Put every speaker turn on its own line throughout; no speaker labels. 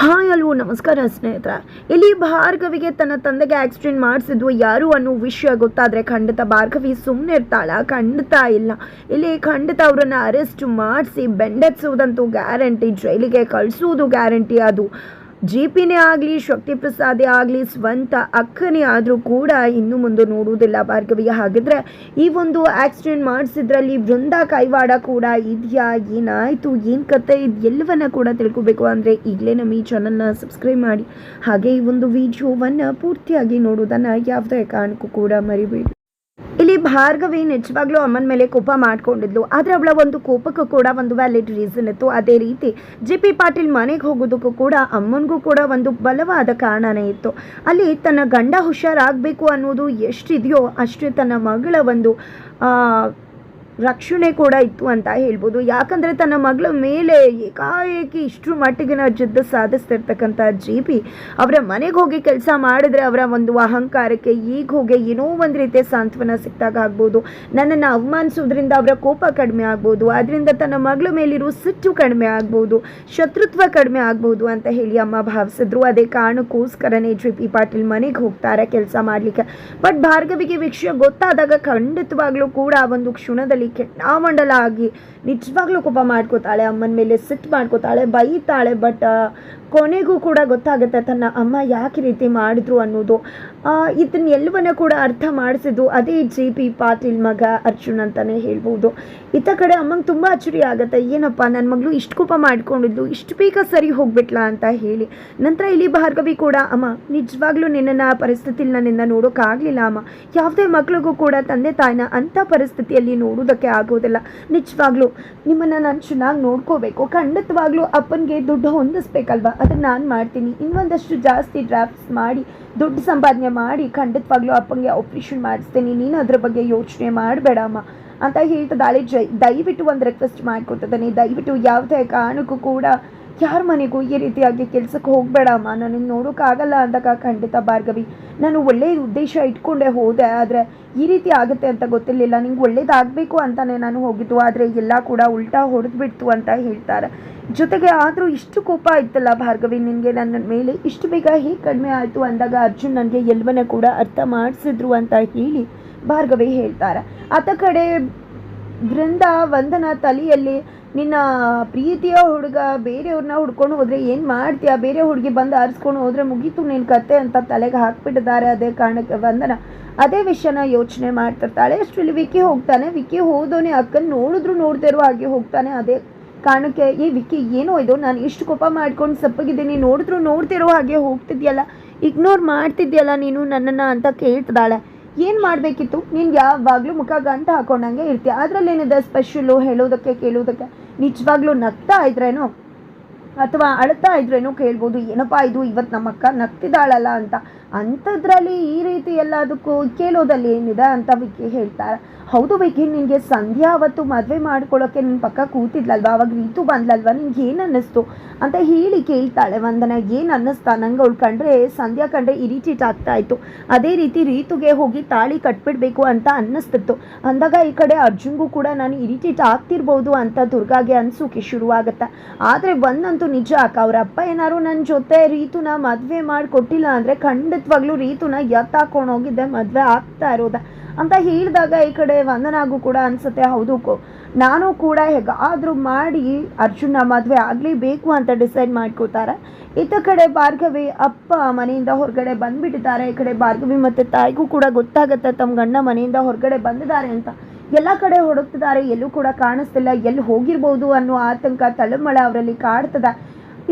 Hi ಅಲ್ವೋ ನಮಸ್ಕಾರ ಸ್ನೇಹಿತರ. ಇಲ್ಲಿ ಭಾರ್ಗವಿಗೆ ತನ್ನ ತಂದೆಗೆ ಆಕ್ಸಿಡೆಂಟ್ ಮಾಡಿಸಿದ್ವು. ಯಾರು ಅನ್ನೋ ವಿಷಯ ಗೊತ್ತಾದರೆ ಖಂಡಿತ ಭಾರ್ಗವಿ ಸುಮ್ಮನೆ ಇರ್ತಾಳ. ಖಂಡಿತ ಇಲ್ಲ. ಇಲ್ಲಿ ಖಂಡಿತ ಅವರನ್ನು ಅರೆಸ್ಟ್ ಮಾಡಿಸಿ ಬೆಂಡೆತ್ಸುವುದಂತೂ ಗ್ಯಾರಂಟಿ ಜೈಲಿಗೆ ಕಳಿಸುವುದು ಗ್ಯಾರಂಟಿ ಅದು. ಜಿ ಪಿನೇ ಆಗಲಿ ಶಕ್ತಿ ಪ್ರಸಾದೇ ಆಗಲಿ, ಸ್ವಂತ ಅಕ್ಕನೇ ಆದರೂ ಕೂಡ ಇನ್ನು ಮುಂದೆ ನೋಡುವುದಿಲ್ಲ ಭಾರ್ಗವಿಗೆ. ಹಾಗಿದ್ರೆ ಈ ಒಂದು ಆಕ್ಸಿಡೆಂಟ್ ಮಾಡಿಸಿದ್ರಲ್ಲಿ ವೃಂದ ಕೈವಾಡ ಕೂಡ ಇದೆಯಾ? ಏನಾಯಿತು? ಏನು ಕತೆ? ಇದು ಎಲ್ಲವನ್ನ ಕೂಡ ತಿಳ್ಕೊಬೇಕು ಅಂದರೆ ಈಗಲೇ ನಮ್ಮ ಈ ಚಾನಲ್ನ ಸಬ್ಸ್ಕ್ರೈಬ್ ಮಾಡಿ. ಹಾಗೆ ಈ ಒಂದು ವಿಡಿಯೋವನ್ನು ಪೂರ್ತಿಯಾಗಿ ನೋಡೋದನ್ನು ಯಾವುದೇ ಕಾರಣಕ್ಕೂ ಕೂಡ ಮರಿಬೇಡಿ. ಇಲ್ಲಿ ಭಾರ್ಗವಿ ನಿಜವಾಗ್ಲೂ ಅಮ್ಮನ ಮೇಲೆ ಕೋಪ ಮಾಡ್ಕೊಂಡಿದ್ಲು. ಆದರೆ ಅವಳ ಒಂದು ಕೋಪಕ್ಕೂ ಕೂಡ ಒಂದು ವ್ಯಾಲಿಡ್ ರೀಸನ್ ಇತ್ತು. ಅದೇ ರೀತಿ ಜಿ ಪಿ ಪಾಟೀಲ್ ಮನೆಗೆ ಹೋಗೋದಕ್ಕೂ ಕೂಡ ಅಮ್ಮನಿಗೂ ಕೂಡ ಒಂದು ಬಲವಾದ ಕಾರಣನೇ ಇತ್ತು. ಅಲ್ಲಿ ತನ್ನ ಗಂಡ ಹುಷಾರಾಗಬೇಕು ಅನ್ನೋದು ಎಷ್ಟಿದೆಯೋ ಅಷ್ಟು ತನ್ನ ಮಗಳ ಒಂದು ರಕ್ಷಣೆ ಕೂಡ ಇತ್ತು ಅಂತ ಹೇಳ್ಬೋದು. ಯಾಕಂದರೆ ತನ್ನ ಮಗಳ ಮೇಲೆ ಏಕಾಏಕಿ ಇಷ್ಟರ ಮಟ್ಟಿಗಿನ ಜಿದ್ದ ಸಾಧಿಸ್ತಿರ್ತಕ್ಕಂಥ ಜಿ ಪಿ, ಅವರ ಮನೆಗೆ ಹೋಗಿ ಕೆಲಸ ಮಾಡಿದ್ರೆ ಅವರ ಒಂದು ಅಹಂಕಾರಕ್ಕೆ ಈಗ ಹೋಗಿ ಏನೋ ಒಂದು ರೀತಿಯ ಸಾಂತ್ವನ ಸಿಕ್ಕಿದಾಗ ಆಗ್ಬೋದು. ನನ್ನನ್ನು ಅವಮಾನಿಸೋದ್ರಿಂದ ಅವರ ಕೋಪ ಕಡಿಮೆ ಆಗ್ಬೋದು. ಅದರಿಂದ ತನ್ನ ಮಗಳ ಮೇಲಿರೋ ಸಿಟ್ಟು ಕಡಿಮೆ ಆಗ್ಬೋದು. ಶತ್ರುತ್ವ ಕಡಿಮೆ ಆಗ್ಬೋದು ಅಂತ ಹೇಳಿ ಅಮ್ಮ ಭಾವಿಸಿದ್ರು. ಅದೇ ಕಾರಣಕ್ಕೋಸ್ಕರನೇ ಜಿ ಪಿ ಪಾಟೀಲ್ ಮನೆಗೆ ಹೋಗ್ತಾರೆ ಕೆಲಸ ಮಾಡಲಿಕ್ಕೆ. ಬಟ್ ಭಾರ್ಗವಿಗೆ ವಿಷಯ ಗೊತ್ತಾದಾಗ ಖಂಡಿತವಾಗ್ಲೂ ಕೂಡ ಒಂದು ಕ್ಷಣದಲ್ಲಿ ಕೆಂಡಾಮಂಡಲ ಆಗಿ ನಿಜವಾಗ್ಲೂ ಕೋಪ ಮಾಡ್ಕೋತಾಳೆ, ಅಮ್ಮನ ಮೇಲೆ ಸಿಟ್ಟು ಮಾಡ್ಕೋತಾಳೆ, ಬೈತಾಳೆ ಬಟ್ ಕೊನೆಗೂ ಕೂಡ ಗೊತ್ತಾಗುತ್ತೆ ತನ್ನ ಅಮ್ಮ ಯಾಕೆ ರೀತಿ ಮಾಡಿದ್ರು ಅನ್ನೋದು. ಇದನ್ನ ಎಲ್ಲವನ್ನ ಕೂಡ ಅರ್ಥ ಮಾಡಿಸಿದ್ದು ಅದೇ ಜಿ ಪಿ ಪಾಟೀಲ್ ಮಗ ಅರ್ಜುನ್ ಅಂತಲೇ ಹೇಳ್ಬೋದು. ಇತ್ತ ಕಡೆ ಅಮ್ಮಂಗೆ ತುಂಬ ಅಚ್ಚರಿ ಆಗುತ್ತೆ. ಏನಪ್ಪ ನನ್ನ ಮಗಳು ಇಷ್ಟು ಕೋಪ ಮಾಡ್ಕೊಂಡಿದ್ಲು, ಇಷ್ಟು ಬೇಗ ಸರಿ ಹೋಗ್ಬಿಟ್ಲಾ ಅಂತ ಹೇಳಿ. ನಂತರ ಇಲ್ಲಿ ಭಾರ್ಗವಿ ಕೂಡ, ಅಮ್ಮ, ನಿಜವಾಗ್ಲೂ ನಿನ್ನನ್ನು ಆ ಪರಿಸ್ಥಿತಿಲಿ ನನ್ನಿಂದ ನೋಡೋಕ್ಕಾಗಲಿಲ್ಲ ಅಮ್ಮ. ಯಾವುದೇ ಮಕ್ಳಿಗೂ ಕೂಡ ತಂದೆ ತಾಯಿನ ಅಂಥ ಪರಿಸ್ಥಿತಿಯಲ್ಲಿ ನೋಡೋದಕ್ಕೆ ಆಗೋದಿಲ್ಲ. ನಿಜವಾಗ್ಲೂ ನಿಮ್ಮನ್ನು ನಾನು ಚೆನ್ನಾಗಿ ನೋಡ್ಕೋಬೇಕು. ಖಂಡಿತವಾಗ್ಲೂ ಅಪ್ಪನಿಗೆ ದುಡ್ಡು ಹೊಂದಿಸ್ಬೇಕಲ್ವಾ? ಅದನ್ನು ನಾನು ಮಾಡ್ತೀನಿ. ಇನ್ನೊಂದಷ್ಟು ಜಾಸ್ತಿ ಡ್ರಾಫ್ಟ್ಸ್ ಮಾಡಿ, ದುಡ್ಡು ಸಂಪಾದನೆ ಮಾಡಿ ಖಂಡಿತವಾಗ್ಲೂ ಅಪ್ಪಂಗೆ ಆಪ್ರೇಷನ್ ಮಾಡಿಸ್ತೀನಿ. ನೀನು ಅದ್ರ ಬಗ್ಗೆ ಯೋಚನೆ ಮಾಡಬೇಡ ಅಮ್ಮ. ಅಂತ ಹೇಳ್ತಿದ್ದಾಳೆ ಜೈ ದಯವಿಟ್ಟು ಒಂದು ರಿಕ್ವೆಸ್ಟ್ ಮಾಡ್ಕೊತಿದ್ದಾನೆ ದಯವಿಟ್ಟು ಯಾವುದೇ ಕಾರಣಕ್ಕೂ ಕೂಡ ಯಾರ ಮನೆಗೂ ಈ ರೀತಿಯಾಗಿ ಕೆಲ್ಸಕ್ಕೆ ಹೋಗಬೇಡಮ್ಮ ನನಗೆ ನೋಡೋಕ್ಕಾಗಲ್ಲ ಅಂದಾಗ ಖಂಡಿತ ಭಾರ್ಗವಿ. ನಾನು ಒಳ್ಳೆಯ ಉದ್ದೇಶ ಇಟ್ಕೊಂಡೆ ಹೋದೆ, ಆದರೆ ಈ ರೀತಿ ಆಗುತ್ತೆ ಅಂತ ಗೊತ್ತಿರಲಿಲ್ಲ. ನಿಂಗೆ ಒಳ್ಳೇದಾಗಬೇಕು ಅಂತಲೇ ನಾನು ಹೋಗಿದ್ದು, ಆದರೆ ಎಲ್ಲ ಕೂಡ ಉಲ್ಟಾ ಹೊಡೆದ್ಬಿಡ್ತು ಅಂತ ಹೇಳ್ತಾರೆ. ಜೊತೆಗೆ ಆದರೂ ಇಷ್ಟು ಕೋಪ ಇತ್ತಲ್ಲ ಭಾರ್ಗವಿ, ನಿನಗೆ ನನ್ನ ಮೇಲೆ ಇಷ್ಟು ಬೇಗ ಹೇಗೆ ಕಡಿಮೆ ಆಯಿತು ಅಂದಾಗ ಅರ್ಜುನ್ ನನಗೆ ಎಲ್ಲವನ್ನ ಕೂಡ ಅರ್ಥ ಮಾಡಿಸಿದ್ರು ಅಂತ ಹೇಳಿ ಭಾರ್ಗವಿ ಹೇಳ್ತಾರೆ. ಆತ ಕಡೆ ಬೃಂದ ವಂದನ ತಲೆಯಲ್ಲಿ ನಿನ್ನ ಪ್ರೀತಿಯ ಹುಡುಗ ಬೇರೆಯವ್ರನ್ನ ಹುಡ್ಕೊಂಡು ಹೋದ್ರೆ ಏನು ಮಾಡ್ತೀಯ? ಬೇರೆ ಹುಡುಗಿ ಬಂದು ಆರಿಸ್ಕೊಂಡು ಹೋದ್ರೆ ಮುಗೀತು ನಿನ್ನ ಕತೆ ಅಂತ ತಲೆಗೆ ಹಾಕ್ಬಿಟ್ಟಿದ್ದಾರೆ ಅದೇ ಕಾರಣಕ್ಕೆ ವಂದನ. ಅದೇ ವಿಷಯನ ಯೋಚನೆ ಮಾಡ್ತಿರ್ತಾಳೆ. ಅಷ್ಟರಲ್ಲಿ ವಿಕ್ಕಿ ಹೋಗ್ತಾನೆ. ವಿಕ್ಕಿ ಹೋದೋನೇ ಅಕ್ಕನ ನೋಡಿದ್ರು ನೋಡ್ತಾ ಇರೋ ಹಾಗೆ ಹೋಗ್ತಾನೆ. ಅದೇ ಕಾರಣಕ್ಕೆ ಈ ವಿಕ್ಕಿ, ಏನೋ ಇದು? ನಾನು ಇಷ್ಟು ಕೋಪ ಮಾಡ್ಕೊಂಡು ಸಪ್ಪಗಿದ್ದೀನಿ. ನೋಡಿದ್ರು ನೋಡ್ತಿರೋ ಹಾಗೆ ಹೋಗ್ತಿದ್ಯಲ್ಲ? ಇಗ್ನೋರ್ ಮಾಡ್ತಿದ್ಯಲ್ಲ ನೀನು ನನ್ನನ್ನು ಅಂತ ಕೇಳ್ತಿದ್ದಾಳೆ. ಏನು ಮಾಡಬೇಕಿತ್ತು? ನೀನು ಯಾವಾಗಲೂ ಮುಖ ಗಂಟು ಹಾಕೊಂಡಂಗೆ ಇರ್ತೀಯ. ಅದರಲ್ಲೇನಿದೆ ಸ್ಪೆಷಲು ಹೇಳೋದಕ್ಕೆ, ಕೇಳೋದಕ್ಕೆ? ನಿಜವಾಗ್ಲೂ ನಗ್ತಾ ಇದ್ರೇನೋ? ಅಥವಾ ಅಳ್ತಾ ಇದ್ರೇನೋ ಕೇಳ್ಬೋದು. ಏನಪ್ಪ ಇದು? ಇವತ್ತು ನಮ್ಮ ಅಕ್ಕ ನಗ್ತಿದ್ದಾಳಲ್ಲ ಅಂತ. ಅಂಥದ್ರಲ್ಲಿ ಈ ರೀತಿ ಎಲ್ಲದಕ್ಕೂ ಕೇಳೋದಲ್ಲಿ ಏನಿದೆ ಅಂತ ವಿಕಿ ಹೇಳ್ತಾರೆ ಹೌದು ವಿಕಿ, ನಿನಗೆ ಸಂಧ್ಯಾ ಅವತ್ತು ಮದುವೆ ಮಾಡ್ಕೊಳ್ಳೋಕ್ಕೆ ನಿನ್ನ ಪಕ್ಕ ಕೂತಿದ್ಲಲ್ವಾ? ಅವಾಗ ರೀತು ಬಂದ್ಲಲ್ವಾ? ನಿನ್ಗೆ ಏನು ಅನ್ನಿಸ್ತು? ಅಂತ ಹೇಳಿ ಕೇಳ್ತಾಳೆ ವಂದನ. ಏನು ಅನ್ನಿಸ್ತಾ? ನಂಗೆ ಅವಳು ಕಂಡ್ರೆ, ಸಂಧ್ಯಾ ಕಂಡ್ರೆ ಇರಿಟೇಟ್ ಆಗ್ತಾ ಇತ್ತು. ಅದೇ ರೀತಿ ರೀತುಗೆ ಹೋಗಿ ತಾಳಿ ಕಟ್ಬಿಡ್ಬೇಕು ಅಂತ ಅನ್ನಿಸ್ತಿತ್ತು. ಅಂದಾಗ ಈ ಕಡೆ ಅರ್ಜುನ್ಗೂ ಕೂಡ ನಾನು ಇರಿಟೇಟ್ ಆಗ್ತಿರ್ಬೋದು ಅಂತ ದುರ್ಗಾಗೆ ಅನ್ಸೋಕೆ ಶುರುವಾಗುತ್ತೆ. ಆದರೆ ಒಂದಂತೂ ನಿಜ ಅಕ್ಕ ಅವರಪ್ಪ ಏನಾದ್ರು ನನ್ನ ಜೊತೆ ರೀತುನ ಮದುವೆ ಮಾಡಿಕೊಟ್ಟಿಲ್ಲ ಅಂದರೆ ಅಂದರೆ ಖಂಡಿತವಾಗ್ಲೂ ರೀತುನ ಎತ್ತಾಕೊಂಡು ಹೋಗಿದ್ದೆ, ಮದುವೆ ಆಗ್ತಾ ಇರೋದ. ಅಂತ ಹೇಳಿದಾಗ ಈ ಕಡೆ ವಂದನಾಗೂ ಕೂಡ ಅನ್ಸುತ್ತೆ, ಹೌದು ನಾನು ಕೂಡ ಹೇಗಾದರೂ ಮಾಡಿ ಅರ್ಜುನ ಮದುವೆ ಆಗಲೇಬೇಕು ಅಂತ ಡಿಸೈಡ್ ಮಾಡ್ಕೋತಾರೆ ಇತ್ತ ಕಡೆ ಭಾರ್ಗವಿ ಅಪ್ಪ ಮನೆಯಿಂದ ಹೊರಗಡೆ ಬಂದ್ಬಿಟ್ಟಿದ್ದಾರೆ, ಈ ಕಡೆ ಭಾರ್ಗವಿ ಮತ್ತು ತಾಯಿಗೂ ಕೂಡ ಗೊತ್ತಾಗುತ್ತೆ, ತಮ್ಮ ಗಂಡ ಮನೆಯಿಂದ ಹೊರಗಡೆ ಬಂದಿದ್ದಾರೆ ಅಂತ. ಎಲ್ಲ ಕಡೆ ಹೊಡಕ್ತಿದ್ದಾರೆ ಎಲ್ಲೂ ಕೂಡ ಕಾಣಿಸ್ತಿಲ್ಲ, ಎಲ್ಲಿ ಹೋಗಿರ್ಬೋದು ಅನ್ನೋ ಆತಂಕ, ತಳಮಳ ಅವರಲ್ಲಿ ಕಾಡ್ತದ.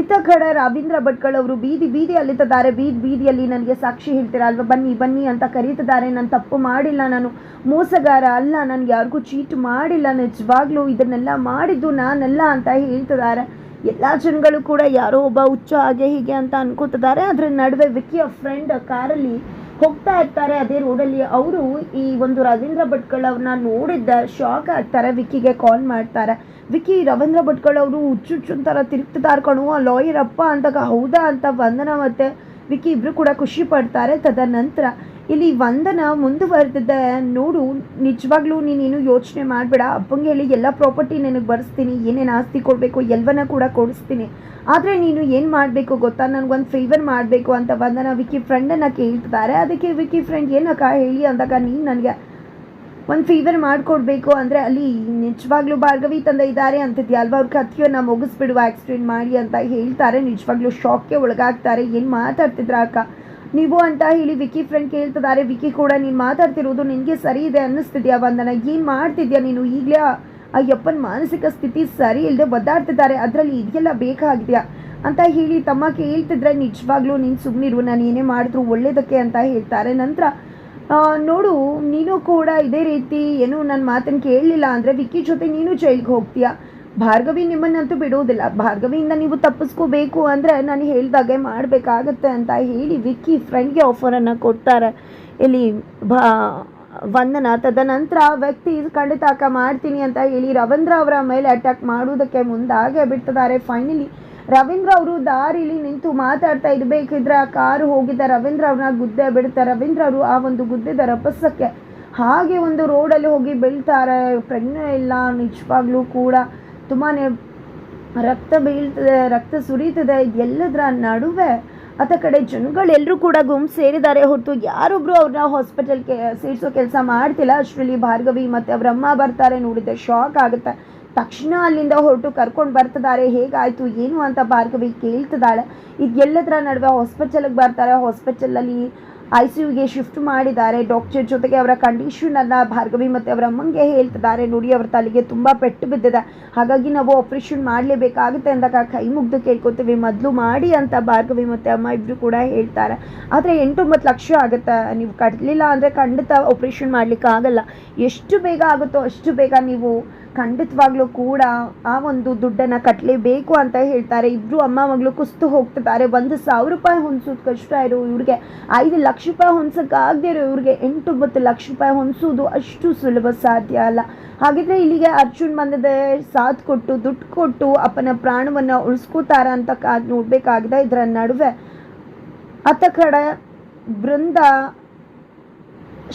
ಇತ್ತ ಕಡೆ ರವೀಂದ್ರ ಭಟ್ಕಳ್ ಅವರು ಬೀದಿ ಬೀದಿ ಅಲ್ಲಿದ್ದಾರೆ ಬೀದಿ ಬೀದಿಯಲ್ಲಿ ನನಗೆ ಸಾಕ್ಷಿ ಹೇಳ್ತೀರಾ ಅಲ್ವಾ? ಬನ್ನಿ ಬನ್ನಿ ಅಂತ ಕರೀತಿದ್ದಾರೆ. ನಾನು ತಪ್ಪು ಮಾಡಿಲ್ಲ. ನಾನು ಮೋಸಗಾರ ಅಲ್ಲ. ನನಗೆ ಯಾರಿಗೂ ಚೀಟ್ ಮಾಡಿಲ್ಲ. ನಿಜವಾಗ್ಲೂ ಇದನ್ನೆಲ್ಲ ಮಾಡಿದ್ದು ನಾನಲ್ಲ ಅಂತ ಹೇಳ್ತಿದ್ದಾರೆ. ಎಲ್ಲ ಜನಗಳು ಕೂಡ ಯಾರೋ ಒಬ್ಬ ಹುಚ್ಚ ಹಾಗೆ ಹೀಗೆ ಅಂತ ಅನ್ಕೋತಿದ್ದಾರೆ. ಅದರ ನಡುವೆ ವಿಕ್ಕಿಯ ಫ್ರೆಂಡ್ ಕಾರಲ್ಲಿ ಹೋಗ್ತಾ ಇರ್ತಾರೆ. ಅದೇ ರೋಡಲ್ಲಿ ಅವರು ಈ ಒಂದು ರವೀಂದ್ರ ಭಟ್ಕಳ್ ಅವ್ರನ್ನ ನೋಡಿದ್ದ ಶಾಕ್ ಆಗ್ತಾರೆ. ವಿಕ್ಕಿಗೆ ಕಾಲ್ ಮಾಡ್ತಾರೆ. ವಿಕ್ಕಿ, ರವೀಂದ್ರ ಭಟ್ಕಳ್ ಅವರು ಹುಚ್ಚುಚ್ಚು ಥರ ತಿರುಗ್ತಿದ್ದಾರೆ ಕಣು, ಆ ಲಾಯರ್ ಅಪ್ಪ ಅಂದಾಗ ಹೌದಾ ಅಂತ ವಂದನ ಮತ್ತೆ ವಿಕ್ಕಿ ಇಬ್ರು ಕೂಡ ಖುಷಿ ಪಡ್ತಾರೆ. ತದನಂತರ ಇಲ್ಲಿ ವಂದನ ಮುಂದುವರೆದ ನೋಡು, ನಿಜವಾಗ್ಲೂ ನೀನೇನು ಯೋಚನೆ ಮಾಡಬೇಡ. ಅಪ್ಪಂಗೆ ಹೇಳಿ, ಎಲ್ಲ ಪ್ರಾಪರ್ಟಿ ನಿನಗೆ ಬರೆಸ್ತೀನಿ, ಏನೇನು ಆಸ್ತಿ ಕೊಡಬೇಕು ಎಲ್ಲವನ್ನ ಕೂಡ ಕೊಡಿಸ್ತೀನಿ. ಆದರೆ ನೀನು ಏನು ಮಾಡಬೇಕು ಗೊತ್ತಾ? ನನಗೊಂದು ಫೇವರ್ ಮಾಡಬೇಕು ಅಂತ ವಂದನ ವಿಕಿ ಫ್ರೆಂಡನ್ನು ಕೇಳ್ತಿದ್ದಾರೆ. ಅದಕ್ಕೆ ವಿಕಿ ಫ್ರೆಂಡ್ ಏನಕ್ಕ ಹೇಳಿ ಅಂದಾಗ, ನೀನು ನನಗೆ ಒಂದು ಫೀವರ್ ಮಾಡಿಕೊಡ್ಬೇಕು ಅಂದರೆ, ಅಲ್ಲಿ ನಿಜವಾಗ್ಲೂ ಭಾರ್ಗವಿ ತಂದೆ ಇದ್ದಾರೆ ಅಂತಿದ್ಯಾ? ಅಲ್ವಾ ಅವ್ರ ಕಥೆಯನ್ನು ಮುಗಿಸ್ಬಿಡುವ ಆಕ್ಸಿಡೆಂಟ್ ಮಾಡಿ ಅಂತ ಹೇಳ್ತಾರೆ. ನಿಜವಾಗ್ಲೂ ಶಾಕ್ಗೆ ಒಳಗಾಗ್ತಾರೆ. ಏನು ಮಾತಾಡ್ತಿದ್ರ ಅಕ್ಕ? ನೀವು ಅಂತ ಹೇಳಿ ವಿಕಿ ಫ್ರೆಂಡ್ ಕೇಳ್ತಿದ್ದಾರೆ. ವಿಕ್ಕಿ ಕೂಡ ನೀನು ಮಾತಾಡ್ತಿರೋದು ನಿನಗೆ ಸರಿ ಇದೆ ಅನ್ನಿಸ್ತಿದ್ಯಾ ಬಂದನ ಏನು ಮಾಡ್ತಿದ್ಯಾ ನೀನು? ಈಗಲೇ ಆ ಯಪ್ಪನ ಮಾನಸಿಕ ಸ್ಥಿತಿ ಸರಿ ಇಲ್ಲದೆ ಒದ್ದಾಡ್ತಿದ್ದಾರೆ. ಅದರಲ್ಲಿ ಇದೆಲ್ಲ ಬೇಕಾಗಿದೆಯಾ? ಅಂತ ಹೇಳಿ ತಮ್ಮ ಕೇಳ್ತಿದ್ರೆ ನಿಜವಾಗ್ಲೂ ನೀನು ಸುಮ್ಮನಿರು ನಾನು ಏನೇ ಮಾಡಿದ್ರು ಒಳ್ಳೇದಕ್ಕೆ ಅಂತ ಹೇಳ್ತಾರೆ. ನಂತರ ನೋಡು, ನೀನು ಕೂಡ ಇದೇ ರೀತಿ ಏನು ನನ್ನ ಮಾತನ್ನು ಕೇಳಲಿಲ್ಲ ಅಂದರೆ ವಿಕ್ಕಿ ಜೊತೆ ನೀನು ಜೈಲಿಗೆ ಹೋಗ್ತೀಯ? ಭಾರ್ಗವಿ ನಿಮ್ಮನ್ನಂತೂ ಬಿಡುವುದಿಲ್ಲ. ಭಾರ್ಗವಿಯಿಂದ ನೀವು ತಪ್ಪಿಸ್ಕೋಬೇಕು ಅಂದರೆ ನಾನು ಹೇಳಿದಾಗೆ ಮಾಡಬೇಕಾಗತ್ತೆ ಅಂತ ಹೇಳಿ ವಿಕ್ಕಿ ಫ್ರೆಂಡ್ಗೆ ಆಫರನ್ನು ಕೊಡ್ತಾರೆ. ಇಲ್ಲಿ ಭಾ, ವಂದನ. ತದನಂತರ ವ್ಯಕ್ತಿ ಖಂಡಿತ ಅಕ್ಕ ಮಾಡ್ತೀನಿ ಅಂತ ಹೇಳಿ ರವೀಂದ್ರ ಅವರ ಮೇಲೆ ಅಟ್ಯಾಕ್ ಮಾಡುವುದಕ್ಕೆ ಮುಂದಾಗೆ ಬಿಡ್ತಿದ್ದಾರೆ ಫೈನಲಿ ರವೀಂದ್ರ ಅವರು ದಾರಿಲಿ ನಿಂತು ಮಾತಾಡ್ತಾ ಇರಬೇಕಿದ್ರೆ ಆ ಕಾರು ಹೋಗಿದ್ದ ರವೀಂದ್ರ ಅವ್ರನ್ನ ಗುದ್ದೆ ಬಿಡ್ತಾರೆ ರವೀಂದ್ರ ಅವರು ಆ ಒಂದು ಗುದ್ದೆದ ರಭಸಕ್ಕೆ ಹಾಗೆ ಒಂದು ರೋಡಲ್ಲಿ ಹೋಗಿ ಬೀಳ್ತಾರೆ. ಪ್ರಜ್ಞೆ ಇಲ್ಲ, ನಿಜವಾಗ್ಲೂ ಕೂಡ. ತುಂಬಾ ರಕ್ತ ಬೀಳ್ತದೆ, ರಕ್ತ ಸುರಿತದೆ ಎಲ್ಲದರ ನಡುವೆ ಆತ ಕಡೆ ಜನಗಳೆಲ್ಲರೂ ಕೂಡ ಗುಂಪು ಸೇರಿದ್ದಾರೆ. ಹೊರತು ಯಾರೊಬ್ಬರು ಅವ್ರನ್ನ ಹಾಸ್ಪಿಟಲ್ಗೆ ಸೇರಿಸೋ ಕೆಲಸ ಮಾಡ್ತಿಲ್ಲ. ಅಷ್ಟರಲ್ಲಿ ಭಾರ್ಗವಿ ಮತ್ತು ಅವ್ರ ಅಮ್ಮ ಬರ್ತಾರೆ. ನೋಡಿದ್ದೆ ಶಾಕ್ ಆಗುತ್ತೆ. ತಕ್ಷಣ ಅಲ್ಲಿಂದ ಹೊರಟು ಕರ್ಕೊಂಡು ಬರ್ತಿದ್ದಾರೆ ಹೇಗಾಯಿತು, ಏನು ಅಂತ ಭಾರ್ಗವಿ ಕೇಳ್ತಿದ್ದಾಳೆ. ಇದೆಲ್ಲದರ ನಡುವೆ ಹಾಸ್ಪಿಟಲ್ಗೆ ಬರ್ತಾರೆ. ಹಾಸ್ಪಿಟಲಲ್ಲಿ ಐ ಸಿ ಯುಗೆ ಶಿಫ್ಟ್ ಮಾಡಿದ್ದಾರೆ. ಡಾಕ್ಟರ್ ಜೊತೆಗೆ ಅವರ ಕಂಡೀಷನನ್ನು ಭಾರ್ಗವಿ ಮತ್ತು ಅವರ ಅಮ್ಮಂಗೆ ಹೇಳ್ತಿದ್ದಾರೆ. ನೋಡಿ ಅವ್ರ ತಲೆಗೆ ತುಂಬ ಪೆಟ್ಟು ಬಿದ್ದಿದೆ. ಹಾಗಾಗಿ ನಾವು ಆಪ್ರೇಷನ್ ಮಾಡಲೇಬೇಕಾಗುತ್ತೆ ಅಂದಾಗ ಕೈ ಮುಗ್ದು ಕೇಳ್ಕೊತೀವಿ. ಮೊದಲು ಮಾಡಿ ಅಂತ ಭಾರ್ಗವಿ ಮತ್ತು ಅಮ್ಮ ಇಬ್ಬರು ಕೂಡ ಹೇಳ್ತಾರೆ. ಆದರೆ ಎಂಟೊಂಬತ್ತು ಲಕ್ಷ ಆಗುತ್ತೆ? ನೀವು ಕಟ್ಟಲಿಲ್ಲ ಅಂದರೆ ಖಂಡಿತ ಆಪ್ರೇಷನ್ ಮಾಡಲಿಕ್ಕೆ ಆಗಲ್ಲ ಎಷ್ಟು ಬೇಗ ಆಗುತ್ತೋ ಅಷ್ಟು ಬೇಗ ನೀವು ಖಂಡಿತವಾಗ್ಲೂ ಕೂಡ ಆ ಒಂದು ದುಡ್ಡನ್ನು ಕಟ್ಟಲೇಬೇಕು ಅಂತ ಹೇಳ್ತಾರೆ. ಇಬ್ಬರು ಅಮ್ಮ ಮಗಳು ಕುಸ್ತು ಹೋಗ್ತಿದ್ದಾರೆ. ಒಂದು ಸಾವಿರ ರೂಪಾಯಿ ಹೊಂದಿಸೋದು ಕಷ್ಟ ಇರೋ ಇವ್ರಿಗೆ. ಐದು ಲಕ್ಷ ರೂಪಾಯಿ ಹೊಂದ್ಸೋಕ್ಕಾಗದೇ ಇರೋ ಇವ್ರಿಗೆ ಎಂಟು ಒಂಬತ್ತು ಲಕ್ಷ ರೂಪಾಯಿ ಹೊಂದಿಸೋದು ಅಷ್ಟು ಸುಲಭ ಸಾಧ್ಯ ಅಲ್ಲ. ಹಾಗಿದ್ರೆ ಇಲ್ಲಿಗೆ ಅರ್ಜುನ್ ಬಂದದೆ. ಸಾಥ್ ಕೊಟ್ಟು, ದುಡ್ಡು ಕೊಟ್ಟು ಅಪ್ಪನ ಪ್ರಾಣವನ್ನು ಉಳಿಸ್ಕೋತಾರ ಅಂತ ನೋಡಬೇಕಾಗಿದೆ ಇದರ ನಡುವೆ. ಅತ್ತ ಕಡೆ ಬೃಂದ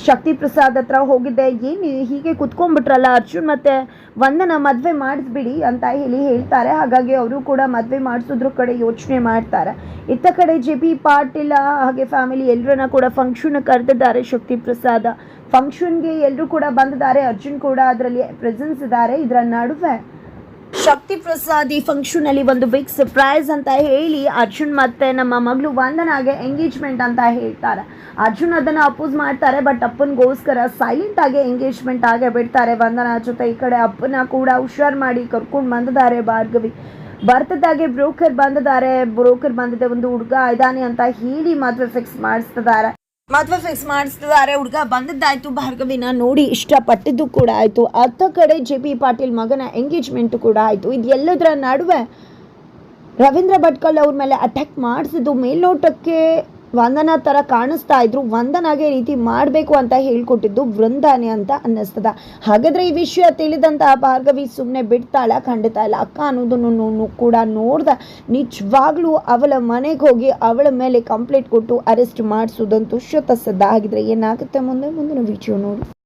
ಶಕ್ತಿ ಪ್ರಸಾದ್ ಹತ್ರ ಹೋಗಿದ್ದೆ ಏನು ಹೀಗೆ ಕುತ್ಕೊಂಡ್ಬಿಟ್ರಲ್ಲ ಅರ್ಜುನ್ ಮತ್ತೆ? ವಂದನ ಮದುವೆ ಮಾಡಿಸ್ಬಿಡಿ ಅಂತ ಹೇಳಿ ಹೇಳ್ತಾರೆ. ಹಾಗಾಗಿ ಅವರು ಕೂಡ ಮದುವೆ ಮಾಡಿಸೋದ್ರ ಕಡೆ ಯೋಚನೆ ಮಾಡ್ತಾರೆ. ಇತ್ತ ಕಡೆ ಜೆ ಪಿ ಪಾಟೀಲ ಹಾಗೆ ಫ್ಯಾಮಿಲಿ ಎಲ್ಲರನ್ನ ಕೂಡ ಫಂಕ್ಷನ್ ಕರೆದಿದ್ದಾರೆ ಶಕ್ತಿ ಪ್ರಸಾದ. ಫಂಕ್ಷನ್ಗೆ ಎಲ್ಲರೂ ಕೂಡ ಬಂದಿದ್ದಾರೆ. ಅರ್ಜುನ್ ಕೂಡ ಅದರಲ್ಲಿ ಪ್ರೆಸೆನ್ಸ್ ಇದ್ದಾರೆ. ಇದರ ನಡುವೆ ಶಕ್ತಿ ಪ್ರಸಾದ್ ಈ ಫಂಕ್ಷನ್ ಅಲ್ಲಿ ಒಂದು ಬಿಗ್ ಸರ್ಪ್ರೈಸ್ ಅಂತ ಹೇಳಿ ಅರ್ಜುನ್ ಮತ್ತೆ ನಮ್ಮ ಮಗಳು ವಂದನಾಗೆ ಎಂಗೇಜ್ಮೆಂಟ್ ಅಂತ ಹೇಳ್ತಾರೆ. ಅರ್ಜುನ್ ಅದನ್ನ ಅಪೋಸ್ ಮಾಡ್ತಾರೆ ಬಟ್ ಅಪ್ಪನಿಗೋಸ್ಕರ ಸೈಲೆಂಟ್ ಆಗಿ ಎಂಗೇಜ್ಮೆಂಟ್ ಆಗೇ ಬಿಡ್ತಾರೆ ವಂದನಾ ಜೊತೆ ಈ ಕಡೆ ಅಪ್ಪನ ಕೂಡ ಹುಷಾರ್ ಮಾಡಿ ಕರ್ಕೊಂಡು ಬಂದಿದ್ದಾರೆ ಭಾರ್ಗವಿ. ಬರ್ತದಾಗೆ ಬ್ರೋಕರ್ ಬಂದಿದ್ದಾರೆ. ಬ್ರೋಕರ್ ಬಂದಿದೆ ಒಂದು ಹುಡುಗ ಇದಾನೆ ಅಂತ ಹೇಳಿ ಮದುವೆ ಫಿಕ್ಸ್ ಮಾಡಿಸ್ತಿದ್ದಾರೆ. ಮದುವೆ ಫಿಕ್ಸ್ ಮಾಡಿಸ್ತಿದ್ದಾರೆ. ಹುಡುಗ ಬಂದದ್ದಾಯ್ತು. ಭಾರ್ಗವಿನ ನೋಡಿ ಇಷ್ಟಪಟ್ಟಿದ್ದು ಕೂಡ ಆಯಿತು. ಅತ್ತ ಕಡೆ ಜೆ ಪಿ ಪಾಟೀಲ್ ಮಗನ ಎಂಗೇಜ್ಮೆಂಟ್ ಕೂಡ ಆಯಿತು. ಇದೆಲ್ಲದರ ನಡುವೆ ರವೀಂದ್ರ ಭಟ್ಕಲ್ ಅವ್ರ ಮೇಲೆ ಅಟ್ಯಾಕ್ ಮಾಡಿಸಿದ್ದು ಮೇಲ್ನೋಟಕ್ಕೆ ವಂದನಾ ಥರ ಕಾಣಿಸ್ತಾ ಇದ್ರು. ವಂದನಾಗೆ ರೀತಿ ಮಾಡಬೇಕು ಅಂತ ಹೇಳ್ಕೊಟ್ಟಿದ್ದು ವೃಂದಾನೆ ಅಂತ ಅನ್ನಿಸ್ತದ. ಹಾಗಾದ್ರೆ ಈ ವಿಷಯ ತಿಳಿದಂತ ಭಾರ್ಗವಿ ಸುಮ್ಮನೆ ಬಿಡ್ತಾಳ, ಖಂಡಿತ ಇಲ್ಲ. ಅಕ್ಕ ಅನ್ನೋದನ್ನು ಕೂಡ ನೋಡ್ದ. ನಿಜವಾಗ್ಲೂ ಅವಳ ಮನೆಗೆ ಹೋಗಿ ಅವಳ ಮೇಲೆ ಕಂಪ್ಲೇಂಟ್ ಕೊಟ್ಟು ಅರೆಸ್ಟ್ ಮಾಡಿಸೋದಂತೂ ಶತಸದ್ದ. ಆಗಿದ್ರೆ ಏನಾಗುತ್ತೆ ಮುಂದೆ? ಮುಂದಿನ ವಿಡಿಯೋ ನೋಡಿ.